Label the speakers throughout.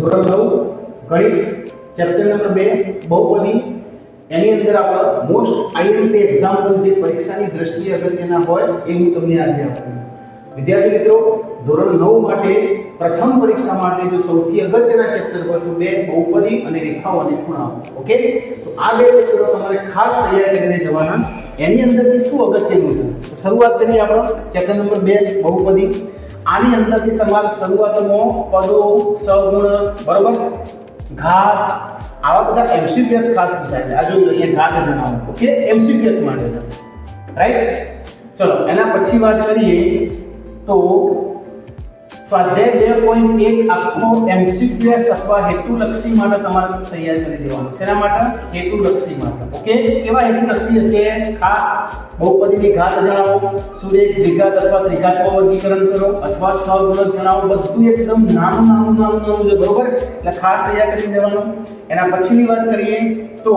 Speaker 1: ધોરણ નવ, ગણિત ચેપ્ટર નંબર બે બહુપદી એની અંદર આપણે મોસ્ટ આઈએમપી એક્ઝામ્પલ જે પરીક્ષાની દ્રષ્ટિએ અગત્યના હોય, એ હું તમને આજે આપું. વિદ્યાર્થી મિત્રો, ધોરણ નવ માટે પ્રથમ પરીક્ષા માટે જો સૌથી અગત્યના ચેપ્ટર પર તો બે બહુપદી અને રેખાઓ અને ખૂણાઓ ઓકે તો આ બે ચેપ્ટરો તમારે ખાસ તૈયારી કરીને જવાના. એની અંદરથી શું અગત્યનું છે? શરૂઆત કરીએ આપણે ચેપ્ટર નંબર બે બહુપદી આની અંદરથી તમારે શરૂઆતમાં પદો સગુણ બરોબર? ઘાત, આવા બધા એમસીક્યુએસ ખાસ પૂછાય છે. આ જો અહીંયા ઘાત જણાવો ઓકે? એમસીક્યુએસ માટે રાઈટ ચલો, એના પછી વાત કરીએ તો સ્વાધ્યાય બે પોઈન્ટ એક આખો એમસીક્યુએસ અથવા હેતુલક્ષી માટે તમારે તૈયાર કરી દેવાનું. શેના માટે? હેતુલક્ષી માટે. ઓકે? કેવા હેતુલક્ષી હશે? ખાસ બહુપદીની ઘાત જણાવો, સૂર્ય દ્વિઘાત અથવા ત્રિઘાતમાં વર્ગીકરણ કરો અથવા સહગુણક જણાવો. બધું એકદમ નાનું નાનું નાનું નાનું છે, બરોબર? એટલે ખાસ તૈયાર કરી દેવાનું. એના પછીની વાત કરીએ તો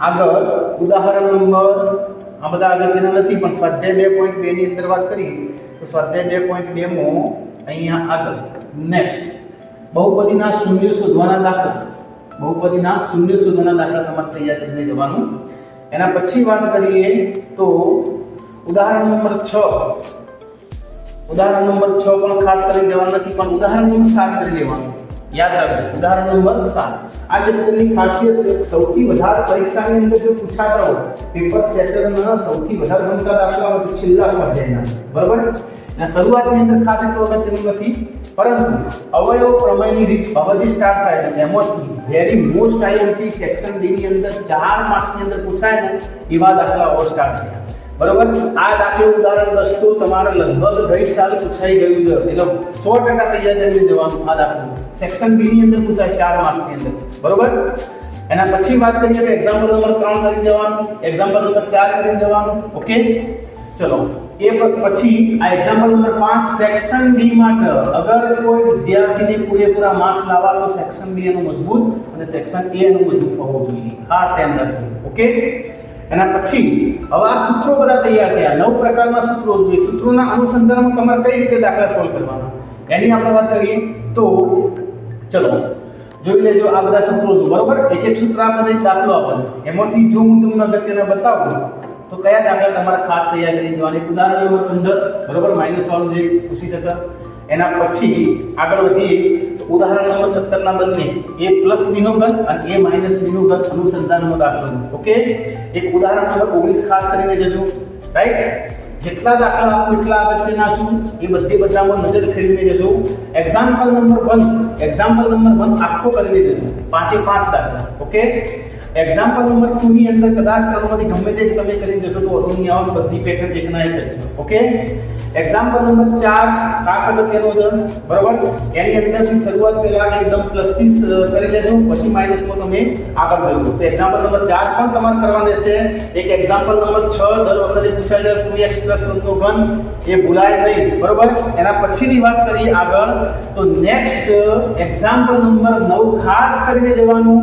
Speaker 1: આગળ ઉદાહરણ નંબર આ બધા અગત્યના નથી, પણ સ્વાધ્યાય બે પોઈન્ટ બે ની અંદર વાત કરીએ તો સ્વાધ્યાય બે પોઈન્ટ બે માં અહીંયા આગળ. નેક્સ્ટ બહુપદીના શૂન્ય શોધવાના દાખલા. બહુપદીના શૂન્ય શોધવાના દાખલા તમારે તૈયાર કરીને જવાનું. એના પછી વાત કરીએ તો ઉદાહરણ નંબર છ. ઉદાહરણ નંબર છ પણ ખાસ કરી લેવાનું નથી, પણ ઉદાહરણ નંબર સાત કરી લેવાનું. યાદ રાખજો ઉદાહરણ નંબર સાત. આ ચેપ્ટરની ખાસિયત છે, સૌથી વધારે પરીક્ષાની અંદર જો પૂછાતા હોય પેપર સેટરના સૌથી વધારે ગમતા દાખલા હોય છેલ્લા સ્વાધ્યાયના બરાબર? અને શરૂઆતની અંદર ખાસ એટલું અગત્યનું નથી પરંતુ અવયવ પ્રમેયની રીત હવેથી સ્ટાર્ટ થાય છે. એમાંથી વેરી મોસ્ટ આઈએમપી સેક્શન ડીની અંદર ચાર માર્ક્સની અંદર પૂછાય ને એવા દાખલાઓ સ્ટાર્ટ થયા. બરોબર? આ દાખલું ઉદાહરણ દસતું તમારે લગભગ ગઈ સાલ પૂછાઈ ગયું છે. એટલે સો ટકા તૈયાર કરીને જવાનું આ દાખલું. સેક્શન બી ની અંદર પૂછાય ચાર માર્ક્સની અંદર. બરોબર? એના પછી વાત કરીએ તો એક્ઝામ્પલ નંબર ત્રણ કરી જવાનું એક્ઝામ્પલ નંબર ચાર કરી જવાનું ઓકે ચલો. એ પછી આ એક્ઝામ્પલ નંબર પાંચ સેક્શન ડી માટે અગર કોઈ વિદ્યાર્થીને પૂરેપૂરા માર્ક્સ લાવવા તો સેક્શન બી એનું મજબૂત અને સેક્શન એ એનું મજબૂત હોવું જોઈએ. ખાસ ધ્યાન રાખજો. ઓકે એના પછી હવે આ સૂત્રો બધા તૈયાર થયા. નવ પ્રકારના સૂત્રો જોઈએ. સૂત્રોના અનુસંધાનમાં તમારે કઈ રીતે દાખલા સોલ્વ કરવાના? એની આપણે વાત કરીએ તો ચલો, જોઈ લેજો આ બધા સૂત્રો જો બરોબર? એક એક સૂત્ર આપણને દાખલો આપણને એમાંથી જો હું તમને અગત્યના બતાવું, તો કયા દાખલા તમારે ખાસ તૈયાર કરી દેવાની? ઉદાહરણ નંબર પંદર, બરોબર? માઇનસ વાળું જે પૂછી શકે એના પછી આગળ વધીએ. ઉદાહરણ નંબર 17 ના બંને. a પ્લસ બીનો ઘન અને a માઇનસ નો ઘન અનુસંધાનનો દાખલો ઓકે એક ઉદાહરણ નંબર 19 ખાસ કરીને જજો. રાઈટ જેટલા દાખલા આપું એટલા અગત્યના છું. એ બધી બધામાં નજર ખેડીને જજો. એક્ઝામ્પલ નંબર 1 એક્ઝામ્પલ નંબર 1 આખો કરીને જજો. પાંચે પાંચ દાખલા ઓકે એક્ઝામ્પલ નંબર 2 ની અંદર કદાચ તમારામાંથી ગમે તે તમે કરી જશો તો નહીં આવે બધી પેટર્ન એકના એક જ છે. ઓકે એક્ઝામ્પલ નંબર 4 ખાસ અગત્યનો ઉદાહરણ, બરોબર? એની અંદરથી શરૂઆત પહેલા એકદમ પ્લસથી કરી લેજો, પછી માઇનસમાં તમે આગળ વધો તો એક્ઝામ્પલ નંબર 4 પણ તમારે કરવાનું રહેશે. એક એક્ઝામ્પલ નંબર 6 દર વખતે પૂછાય છે 2x 1 નો ઘન એ ભૂલાય નહીં, બરોબર? એના પછીની વાત કરીએ આગળ. તો નેક્સ્ટ એક્ઝામ્પલ નંબર 9 ખાસ કરીને જવાનું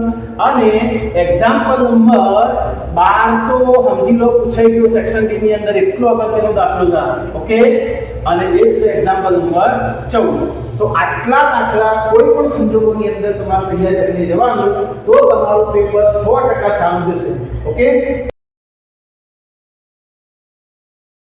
Speaker 1: અને એક્ઝામ્પલ નંબર 12 તો સમજી લો પૂછાઈ ગયો સેક્શન ડી ની અંદર, એટલો અગત્યનો દાખલો છે ઓકે અને એક છે એક્ઝામ્પલ નંબર 14 તો આટલા દાખલા કોઈ પણ સંજોગોની અંદર તમારે તૈયાર કરીને જવાનું તો તમારું પેપર 100% સારું જશે ઓકે